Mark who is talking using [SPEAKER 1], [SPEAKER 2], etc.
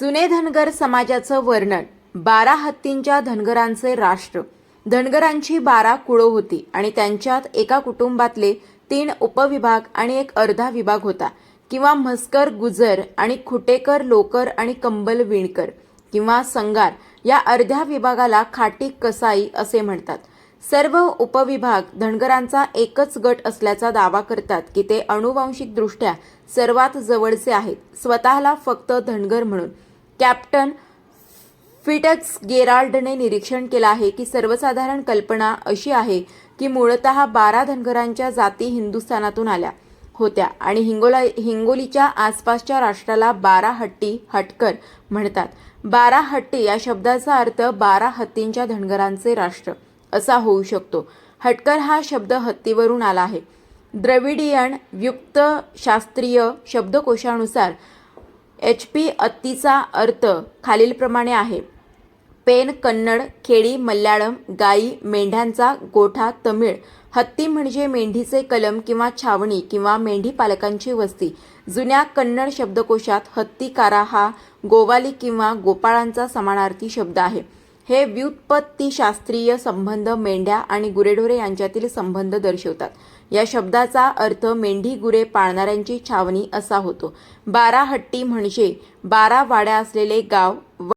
[SPEAKER 1] जुने धनगर समाजाचं वर्णन. बारा हत्तींच्या धनगरांचे राष्ट्र. धनगरांची बारा कुळं होती आणि त्यांच्यात एका कुटुंबातले तीन उपविभाग आणि एक अर्धा विभाग होता. किंवा म्हस्कर गुजर आणि खुटेकर लोकर आणि कंबल विणकर. किंवा संगार या अर्ध्या विभागाला खाटी कसाई असे म्हणतात. सर्व उपविभाग धनगरांचा एकच गट असल्याचा दावा करतात की ते अनुवांशिकदृष्ट्या सर्वात जवळचे आहेत. स्वतःला फक्त धनगर म्हणून. कॅप्टन फिटक्स गेराल्डने निरीक्षण केलं आहे की सर्वसाधारण कल्पना अशी आहे की मूळतः बारा धनगरांच्या जाती हिंदुस्थानातून आल्या होत्या आणि हिंगोला हिंगोलीच्या आसपासच्या राष्ट्राला बारा हट्टी हटकर म्हणतात. बारा हट्टी या शब्दाचा अर्थ बारा हत्तींच्या धनगरांचे राष्ट्र. असा होऊ शकतो. हटकर हा शब्द हत्तीवरून आला आहे. द्रविडियन व्युक्त शास्त्रीय शब्दकोशानुसार एच पी अत्तीचा अर्थ खालीलप्रमाणे आहे. पेन कन्नड खेडी मल्याळम गाई मेंढ्यांचा गोठा तमिळ. हत्ती म्हणजे मेंढीचे कलम किंवा छावणी किंवा मेंढी पालकांची वस्ती. जुन्या कन्नड शब्दकोशात हत्तीकारा हा गोवाली किंवा गोपाळांचा समानार्थी शब्द आहे. हे व्युत्पत्तीशास्त्रीय संबंध मेंढ्या आणि गुरेढोरे यांच्यातील संबंध दर्शवतात. या शब्दाचा अर्थ मेंढी गुरे पाळणाऱ्यांची छावणी असा होतो. बारा हट्टी म्हणजे बारा वाड्या असलेले गाव